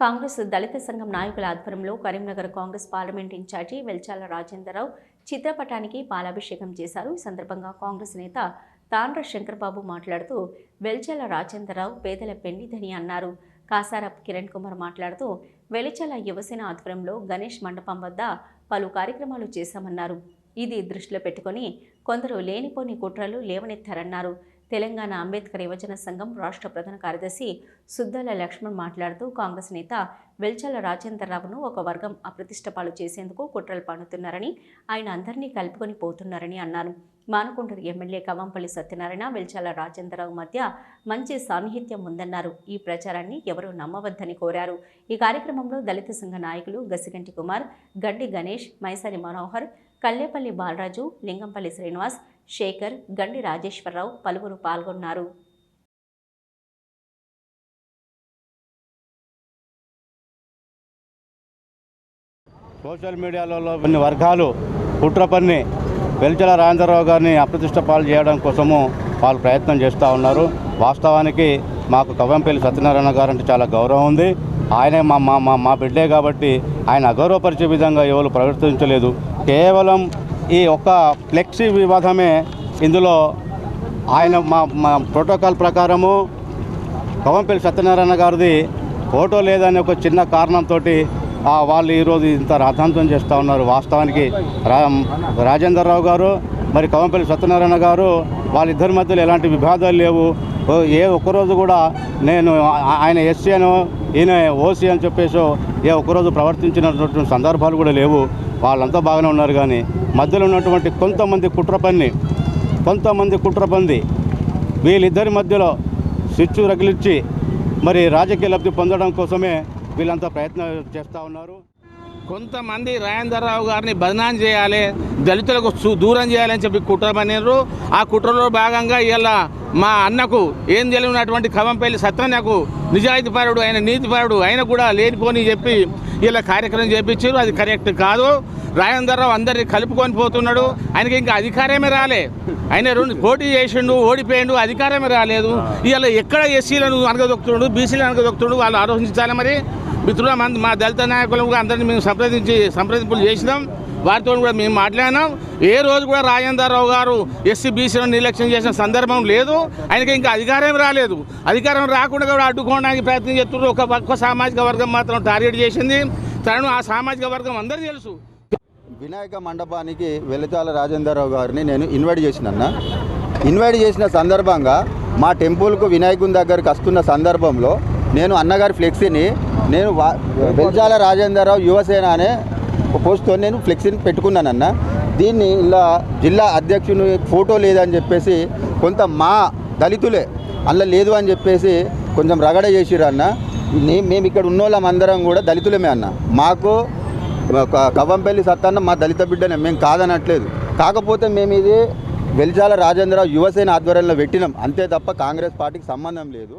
కాంగ్రెస్ దళిత సంఘం నాయకుల ఆధ్వర్యంలో Karimnagar Congress parliament incharge Velchala Rajendra Rao చిత్రపటానికి పాలాభిషేకం చేశారు. ఈ సందర్భంగా కాంగ్రెస్ నేత తాండ్ర శంకర్బాబు మాట్లాడుతూ వెల్చాల రాజేంద్రరావు పేదల పెండిదని అన్నారు. కాసారప్ కిరణ్ కుమార్ మాట్లాడుతూ వెలిచల యువసేన ఆధ్వర్యంలో గణేష్ మండపం వద్ద పలు కార్యక్రమాలు చేశామన్నారు. ఇది దృష్టిలో పెట్టుకొని కొందరు లేనిపోని కుట్రలు లేవనెత్తారన్నారు. తెలంగాణ అంబేద్కర్ యువజన సంఘం రాష్ట్ర ప్రధాన కార్యదర్శి సుద్దల లక్ష్మణ్ మాట్లాడుతూ కాంగ్రెస్ నేత వెల్చల రాజేంద్రరావును ఒక వర్గం అప్రతిష్టపాలు చేసేందుకు కుట్రలు పన్నుతున్నారని ఆయన అందరినీ కలుపుకొని పోతున్నారని అన్నారు. మానకొండూరు ఎమ్మెల్యే కవంపల్లి సత్యనారాయణ వెల్చాల రాజేంద్రరావు మధ్య మంచి సాన్నిహిత్యం ఉందన్నారు. ఈ ప్రచారాన్ని ఎవరూ నమ్మవద్దని కోరారు. ఈ కార్యక్రమంలో దళిత సంఘ నాయకులు గసిగంటి కుమార్ గడ్డి గణేష్ మైసారి మనోహర్ కల్లేపల్లి బాలరాజు లింగంపల్లి శ్రీనివాస్ శేఖర్ గండి రాజేశ్వరరావు పలువురు పాల్గొన్నారు. సోషల్ మీడియాలలో కొన్ని వర్గాలు కుట్రపన్ని వెల్చల రాజేంద్రరావు గారిని అప్రతిష్ట పాలు చేయడం కోసము వాళ్ళు ప్రయత్నం చేస్తూ ఉన్నారు. వాస్తవానికి మాకు కవ్వంపల్లి సత్యనారాయణ గారు అంటే చాలా గౌరవం ఉంది. ఆయనే మా మా మా మా బిడ్డే కాబట్టి ఆయన అగౌరవపరిచే విధంగా ఎవరు ప్రవర్తించలేదు. కేవలం ఈ ఒక్క ఫ్లెక్సీ వివాదమే ఇందులో ఆయన మా మా ప్రోటోకాల్ ప్రకారము కవంపల్లి సత్యనారాయణ గారిది ఫోటో లేదని ఒక చిన్న కారణంతో వాళ్ళు ఈరోజు ఇంత రాధాంతం చేస్తూ ఉన్నారు. వాస్తవానికి రా రాజేంద్రరావు గారు మరి కవంపల్లి సత్యనారాయణ గారు వాళ్ళిద్దరి మధ్యలో ఎలాంటి విభేదాలు లేవు. ఓ ఏ ఒక్కరోజు కూడా నేను ఆయన ఎస్సీ అనో ఈయన ఓసీ అని చెప్పేసో ఏ ఒక్కరోజు ప్రవర్తించినటువంటి సందర్భాలు కూడా లేవు. వాళ్ళంతా బాగానే ఉన్నారు కానీ మధ్యలో ఉన్నటువంటి కొంతమంది కుట్ర పంది కొంతమంది కుట్ర పంది వీళ్ళిద్దరి మధ్యలో స్విచ్ రగిలిచ్చి మరి రాజకీయ లబ్ధి పొందడం కోసమే వీళ్ళంతా ప్రయత్నం చేస్తూ ఉన్నారు. కొంతమంది రాజేంద్రరావు గారిని బదనాం చేయాలి దళితులకు సు- దూరం చేయాలని చెప్పి కుట్ర పనిరు ఆ కుట్రలో భాగంగా ఇలా మా అన్నకు ఏం తెలియనటువంటి ఖమ్మంపల్లి సత్యన్నకు నిజాయితీపరుడు ఆయన నీతిపరుడు ఆయన కూడా లేనిపోని చెప్పి ఇలా కార్యక్రమం చేపించారు. అది కరెక్ట్ కాదు. రాయందర్రావు అందరినీ కలుపుకొని పోతున్నాడు. ఆయనకి ఇంకా అధికారమే రాలే. ఆయన రెండు పోటీ చేసిండు ఓడిపోయిండు అధికారమే రాలేదు. ఇలా ఎక్కడ ఎస్సీలను అనగదొక్కుతుండు బీసీలను అనగదొక్కుతుండు వాళ్ళు ఆలోచించాలి మరి. మిత్రుల మంది మా దళిత నాయకులు కూడా అందరినీ మేము సంప్రదించి సంప్రదింపులు చేసినాం. వారితో కూడా మేము మాట్లాడినాం. ఏ రోజు కూడా రాజేంద్రరావు గారు ఎస్సీ బీసీలను నిర్లక్ష్యం చేసిన సందర్భం లేదు. ఆయనకి ఇంకా అధికారం రాలేదు. అధికారం రాకుండా కూడా అడ్డుకోవడానికి ప్రయత్నం చేస్తున్నారు. ఒక ఒక్క సామాజిక వర్గం మాత్రం టార్గెట్ చేసింది. తను ఆ సామాజిక వర్గం అందరూ తెలుసు. వినాయక మండపానికి వెలితాల రాజేంద్రరావు గారిని నేను ఇన్వైట్ చేసినన్న. ఇన్వైట్ చేసిన సందర్భంగా మా టెంపుల్కు వినాయకుని దగ్గరికి వస్తున్న సందర్భంలో నేను అన్నగారి ఫ్లెక్సీని నేను వా- వెలిచాల రాజేంద్రరావు యువసేన అనే పోస్ట్తో నేను ఫ్లెక్సీని పెట్టుకున్నానన్న. దీన్ని ఇలా జిల్లా అధ్యక్షుని ఫోటో లేదని చెప్పేసి కొంత మా దళితులే అందులో లేదు అని చెప్పేసి కొంచెం రగడ చేసిరు అన్న మేము ఇక్కడ ఉన్న వాళ్ళం అందరం కూడా దళితులమే అన్న. మాకు కవ్వంపల్లి సత్తాన్న మా దళిత బిడ్డనే మేము కాదనట్లేదు. కాకపోతే మేము ఇది వెలిచాల రాజేంద్ర యువసేన ఆధ్వర్యంలో పెట్టినాం. అంతే తప్ప కాంగ్రెస్ పార్టీకి సంబంధం లేదు.